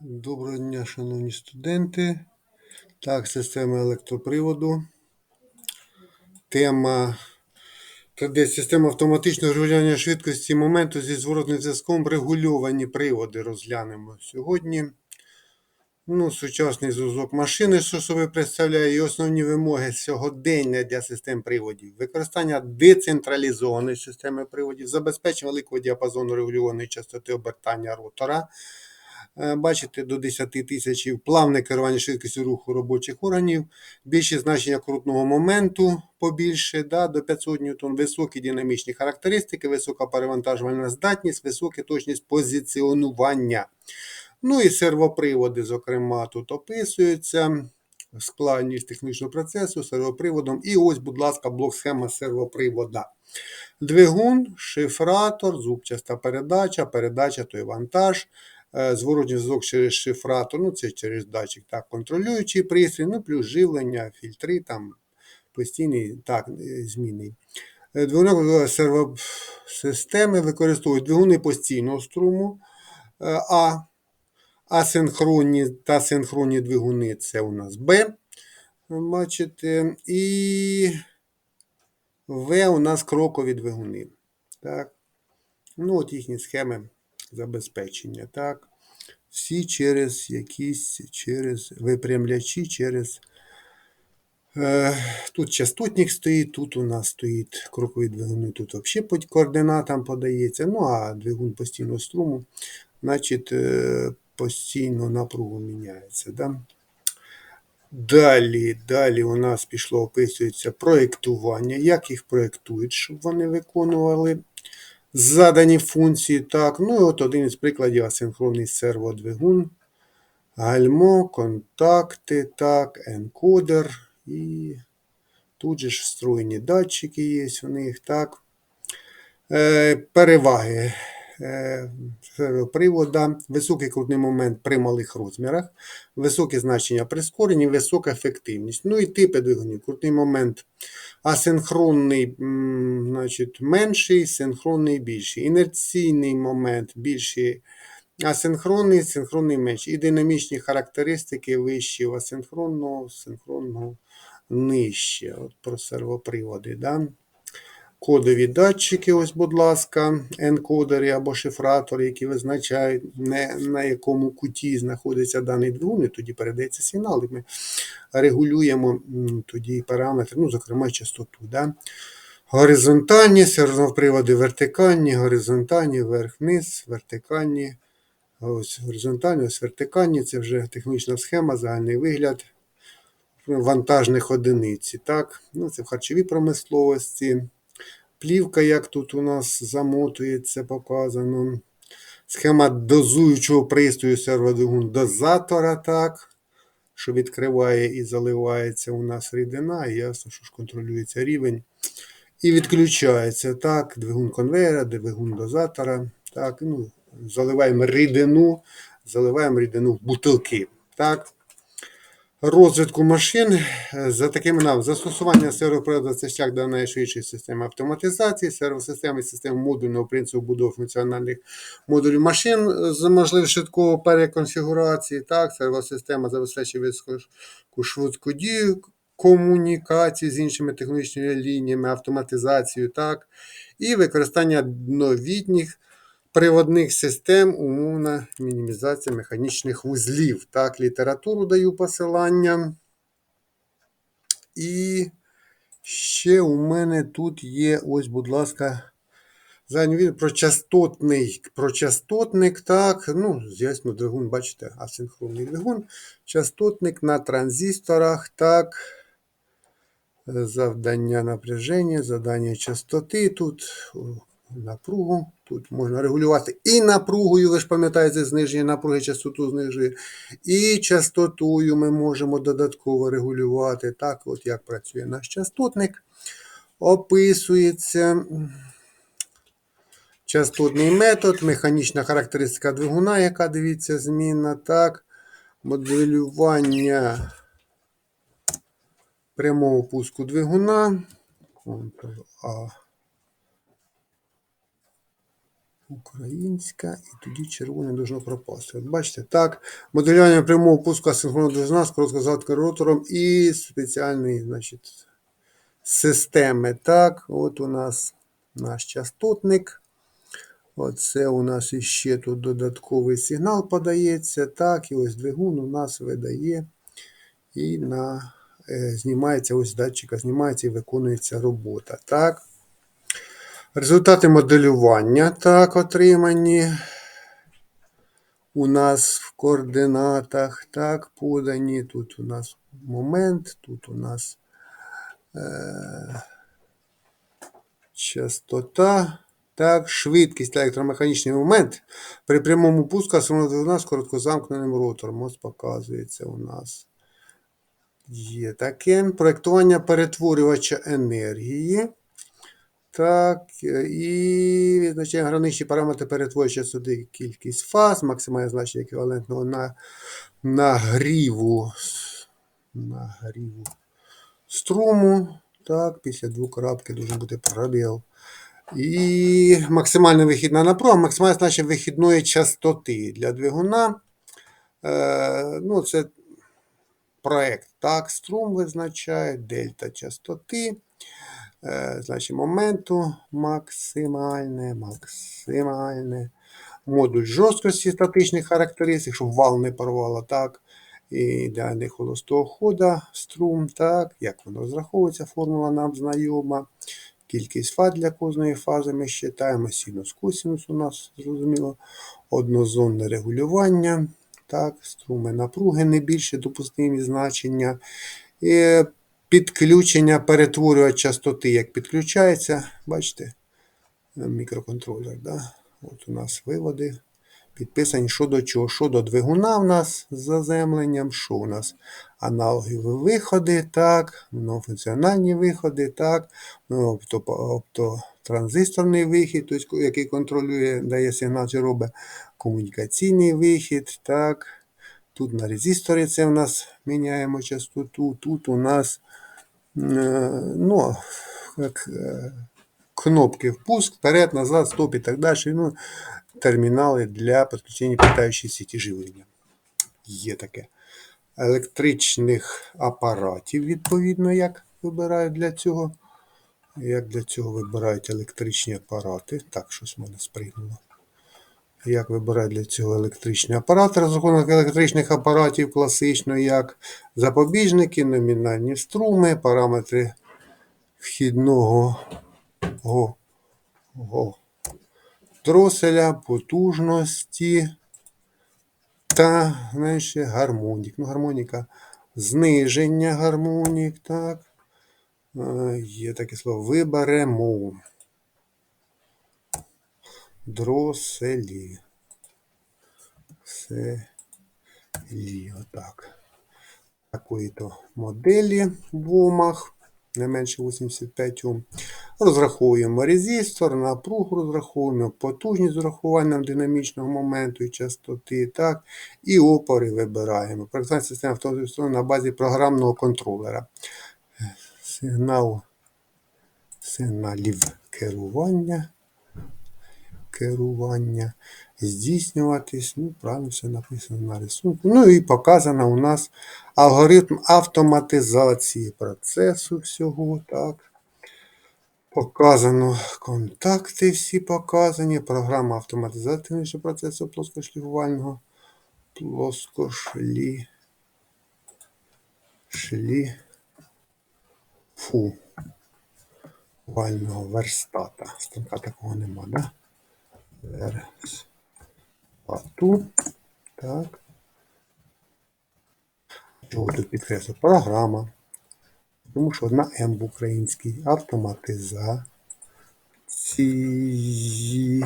Доброго дня, шановні студенти. Так, система електроприводу. Тема 3D система автоматичного регулювання швидкості моменту зі зворотним зв'язком регульовані приводи розглянемо сьогодні. Ну, Сучасний зв'язок машини, що собі представляє, і основні вимоги сьогодення для систем приводів. Використання децентралізованої системи приводів, забезпечення великого діапазону регульованої частоти обертання ротора. Е, Бачите, до 10 тисяч плавне керування швидкістю руху робочих органів, більше значення крутного моменту побільше, да, до 500 ньютон, високі динамічні характеристики, висока перевантажувальна здатність, висока точність позиціонування. Ну і сервоприводи, зокрема, тут описуються. Складність технічного процесу сервоприводом. І ось, будь ласка, блок-схема сервопривода. Двигун, шифратор, зубчаста передача, передача той вантаж, зворотній зв'язок через шифратор, ну це через датчик, так, контролюючий пристрій, ну плюс живлення, фільтри, там постійний, так, е, змінний. Е, сервосистеми використовують двигуни постійного струму, е, А, асинхронні та синхронні двигуни це у нас Б. Бачите, і В у нас крокові двигуни. Так. Ну, от їхні схеми забезпечення. Так. Всі через якісь через випрямлячі, через. Е, Тут частотник стоїть, тут у нас стоїть крокові двигуни, тут взагалі по координатам подається. Ну, а двигун постійного струму, значить, е, постійно напругу міняється. Да? Далі, далі у нас пішло, описується проєктування, як їх проєктують, щоб вони виконували задані функції. Так, ну і от один із прикладів асинхронний серводвигун, гальмо, контакти, так, енкодер і тут же ж встроєні датчики є у них. так. Е, Переваги привода, високий крутний момент при малих розмірах, високе значення прискорення, висока ефективність. Ну і типи двигунів. Крутний момент асинхронний, значить, менший, синхронний більший. Інерційний момент більший. Асинхронний, синхронний менший. І динамічні характеристики вищі асинхронного, синхронного нижче. От про сервоприводи. Да? Кодові датчики, ось, будь ласка, енкодери або шифратори, які визначають, не, на якому куті знаходиться даний двигун, і тоді передається сигнал, і ми регулюємо тоді параметри, ну, зокрема, частоту. Да? Горизонтальні, сервоприводи вертикальні, горизонтальні, вверх-вниз, вертикальні. Ось горизонтальні, ось вертикальні, це вже технічна схема, загальний вигляд вантажних одиниць. Так? Ну, Це в харчовій промисловості. Плівка, як тут у нас замотується, показано. Схема дозуючого пристрою серводвигун дозатора, так, що відкриває і заливається у нас рідина, і ясно, що ж контролюється рівень. І відключається так, двигун конвейера, двигун дозатора. Так, ну, Заливаємо рідину, заливаємо рідину в бутилки. Так розвитку машин е, за такими назвами. Застосування сервоприводу це шлях до найшвидшої системи автоматизації, сервосистеми, системи модульного принципу будови функціональних модулів машин з можливістю швидкого переконфігурації. Так, сервосистема забезпечує високу швидку дію комунікації з іншими технічними лініями, автоматизацію, так, і використання новітніх приводних систем, умовна мінімізація механічних вузлів. Так, літературу даю посилання. І ще у мене тут є, ось, будь ласка, задній про частотний, про частотник, так, ну, звісно, двигун, бачите, асинхронний двигун. Частотник на транзисторах, так. Завдання напряження, завдання частоти. Тут напругу. Тут можна регулювати і напругою, ви ж пам'ятаєте, зниження напруги, частоту знижує. І частотою ми можемо додатково регулювати. Так, от як працює наш частотник. Описується частотний метод, механічна характеристика двигуна, яка дивіться, змінна. Так, моделювання прямого пуску двигуна. Ctrl-A. Українська, і тоді червоне должно пропасти. От бачите, так. Моделювання прямого пуску асинхронного двигуна з короткозаткою ротором і спеціальної, значить, системи. Так, от у нас наш частотник. Оце у нас іще тут додатковий сигнал подається. Так, і ось двигун у нас видає і на, е, знімається ось датчика, знімається і виконується робота. Так. Результати моделювання так, отримані. У нас в координатах так подані. Тут у нас момент, тут у нас е, частота. Так, швидкість електромеханічний момент при прямому пуску астронома з короткозамкненим ротором. Ось показується у нас. Є таке проєктування перетворювача енергії. Так, і визначає граничні параметри перетворювача сюди кількість фаз, максимальне значення еквівалентного на нагріву, нагріву струму. Так, після двокрапки дуже бути пробіл. І максимальна вихідна напруга, максимальне значення вихідної частоти для двигуна. Е, ну, це проект. Так, струм визначає, дельта частоти. Е, значить, моменту максимальне, максимальне. Модуль жорсткості статичних характеристик, щоб вал не порвало, так. І ідеальний холостого хода, струм, так, як воно розраховується, формула нам знайома. Кількість фаз для кожної фази ми считаємо. Синус, косинус у нас зрозуміло. Однозонне регулювання. Так, Струми напруги не більше допустимі значення. І підключення перетворювач частоти, як підключається, бачите, мікроконтролер. Да? От у нас виводи підписані що до чого. Що до двигуна в нас з заземленням, що у нас аналогові виходи, так, функціональні виходи, так, ну, оптотранзисторний вихід, тобто, який контролює, дає сигнал чи робить комунікаційний вихід. так. Тут на резисторі це у нас міняємо частоту, тут у нас ну, як, е, кнопки впуск, вперед, назад, стоп і так далі. Ну, термінали для підключення питаючої сіті живлення. Є таке. Електричних апаратів, відповідно, як вибирають для цього. Як для цього вибирають електричні апарати. Так, щось в мене спригнуло. Як вибирають для цього електричні апарати, розрахунок електричних апаратів класично, як запобіжники, номінальні струми, параметри вхідного го, го, дроселя, потужності та знаєш, гармонік. Ну, гармоніка, зниження гармонік. так. Є таке слово. Виберемо. Дроселі. Селі. Отак. Такої-то моделі в омах не менше 85 Ом. Розраховуємо резистор, напругу розраховуємо, потужність з урахуванням динамічного моменту і частоти. так, І опори вибираємо. Проєктація системи автоматизації на базі програмного контролера. Сигнал сигналів керування. Керування здійснюватись. Ну, правильно все написано на рисунку. Ну і показано у нас алгоритм автоматизації процесу всього. так. Показано контакти всі показані. Програма автоматизації процесу плоскошліфувального плоскошлі. Шлі. Фу. Вального верстата. Станка такого нема, да? Верс. Ату. Так. Чого тут підкреслю? Програма. Тому що одна М в українській. Автоматизації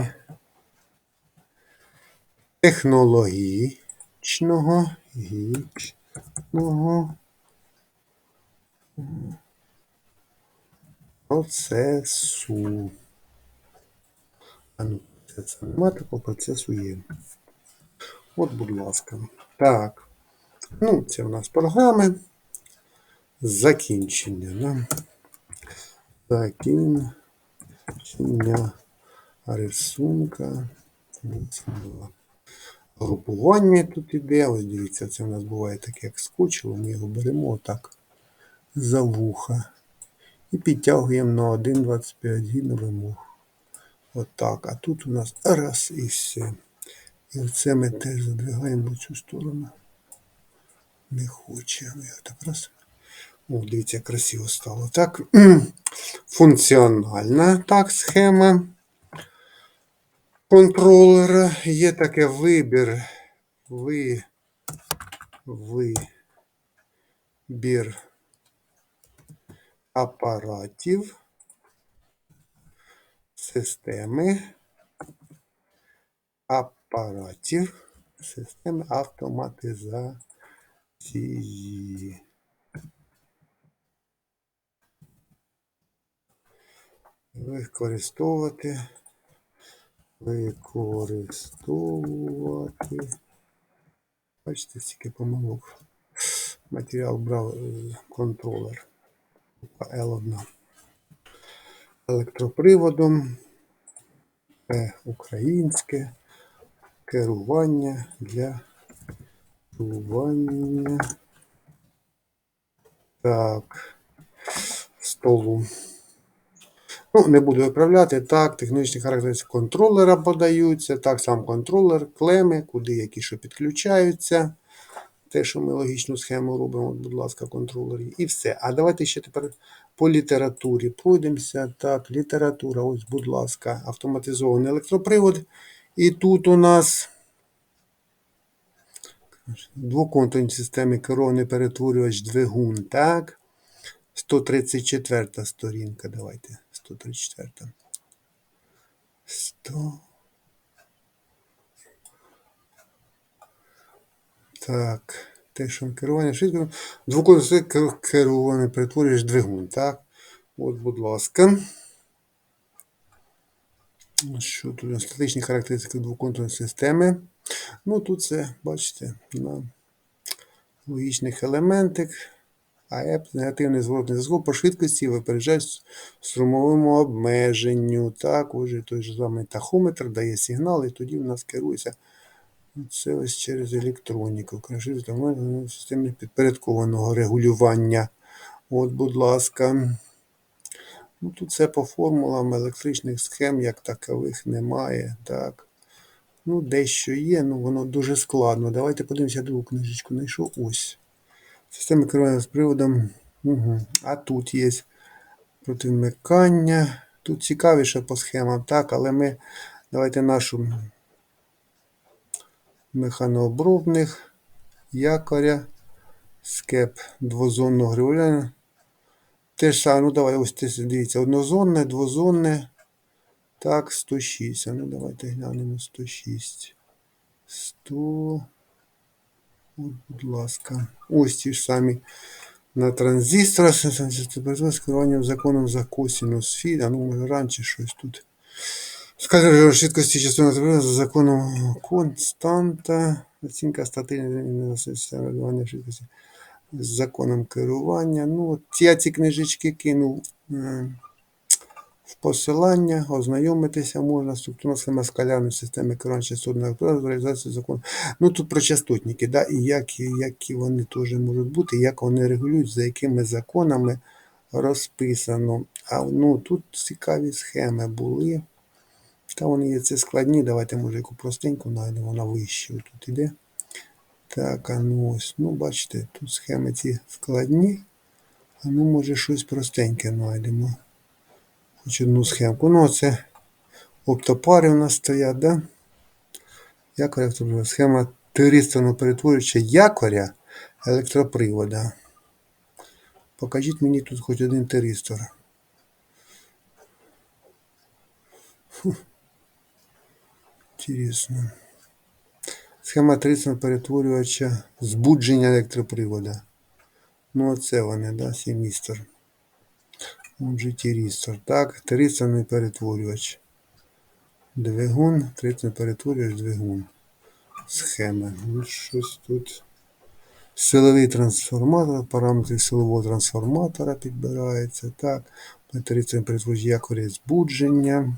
технологічного гічного процесу. А ну, нема такого процесу є. От, будь ласка. Так. Ну, це у нас програми. Закінчення. Да? Закінчення рисунка. Групування тут іде. Ось дивіться, це в нас буває таке, як скотчило. Ми його беремо отак за вуха. І підтягуємо на 1,25 згідно вимог. Отак. А тут у нас раз і все. І оце ми теж задвигаємо в цю сторону. Не хоче. Ми його так раз. О, дивіться, красиво стало. Так, функціональна так, схема контролера. Є таке вибір. Ви, вибір апаратів системи апаратів системи автоматизації. Використовувати. Використовувати. Бачите, стільки помилок. Матеріал брав е, контролер. L1. Електроприводом. П українське. Керування для керування. Так. Столу. Ну, не буду виправляти. Так, технічні характеристики контролера подаються. Так, сам контролер, клеми, куди які що підключаються. Те, що ми логічну схему робимо, будь ласка, контролері. І все. А давайте ще тепер по літературі пройдемося. Так, література, ось, будь ласка, автоматизований електропривод. І тут у нас двоконтурні системи керований перетворювач двигун. Так. 134 сторінка. Давайте. 134. 100. Так. Тешон керування. швидко. Двоконтурний керований перетворюєш двигун. Так. От, будь ласка. Що тут? Статичні характеристики двоконтурної системи. Ну, тут це, бачите, на логічних елементик. АЕП негативний зворотний зв'язок по швидкості випереджає струмовому обмеженню. Так, отже, той же самий тахометр дає сигнал, і тоді в нас керується це ось через електроніку. Краще в системі підпорядкованого регулювання. От, будь ласка. Ну, Тут все по формулам електричних схем, як такових, немає. Так. Ну, дещо є, ну воно дуже складно. Давайте подивимося другу книжечку. Знайшов ось. Система керування з приводом. Угу. А тут є противмикання. Тут цікавіше по схемам, так, але ми давайте нашу механообробних якоря, скеп двозонного регулювання. Те ж саме, ну давай, ось дивіться, однозонне, двозонне. Так, 106. А ну давайте глянемо 106. 100. От, будь ласка. Ось ті ж самі на транзисторах з керуванням законом за косинус фі. Ну може раніше щось тут. Скажімо, швидкості частини за законом константа. Оцінка статичної швидкості. З законом керування. Ну, от я ці книжечки кинув в посилання, ознайомитися можна, структурна схема скалярної системи керування частотної електроди з закону. Ну тут про частотники, да, і які, які вони теж можуть бути, як вони регулюють, за якими законами розписано. А ну тут цікаві схеми були. Та вони є це складні. Давайте, може, яку простеньку знайдемо, вона вище тут іде. Так, а ну ось, ну, бачите, тут схеми ці складні. А ну, може, щось простеньке знайдемо. Хоч одну схемку. Ну, це оптопари у нас стоять, да? Якоря електропривода. Схема тиристорно перетворююча якоря електропривода. Покажіть мені тут хоч один тиристор. Інтересно. Схема тиристорно перетворювача збудження електропривода. Ну, оце вони, да, семістр. Отже, тірістор. Так, трисаний перетворювач. Двигун, трисаний перетворювач, двигун. Схеми. Ну, щось тут. Силовий трансформатор, параметри силового трансформатора підбираються. Так, трисаний перетворювач якорі збудження.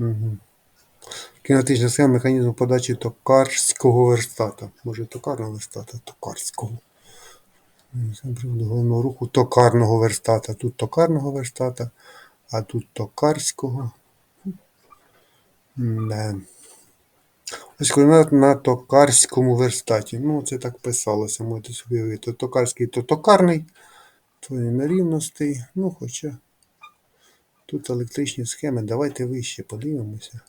Угу. Кінетична схема механізму подачі токарського верстата. Може, токарного верстата, токарського. Приводу головного руху токарного верстата. Тут токарного верстата, а тут токарського. Не. Ось координат на токарському верстаті. Ну, це так писалося, можете собі уявити. Токарський то токарний, то нерівностей. Ну, хоча тут електричні схеми. Давайте вище подивимося.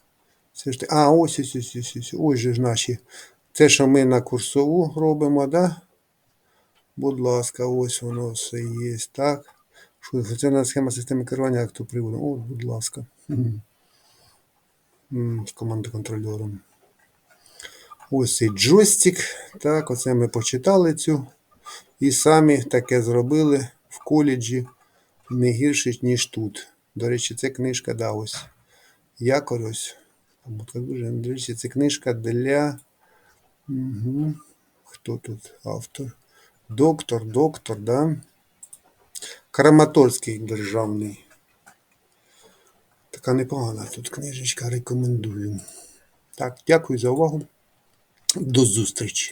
Це ж те- А, ось ось ось ось ось. Ось же ж наші. Це, що ми на курсову робимо, да? Будь ласка, ось воно все є. Так. Що функціональна схема системи керування актоприводом. О, будь ласка. З командоконтрольором. Ось цей джойстик. Так, оце ми почитали цю. І самі таке зробили в коледжі не гірше, ніж тут. До речі, це книжка, да, ось. Якор ось. Або так дуже, До речі, це книжка для. Угу. Хто тут автор? Доктор, доктор, да? Краматорський державний. Така непогана тут книжечка, рекомендую. Так, дякую за увагу. До зустрічі.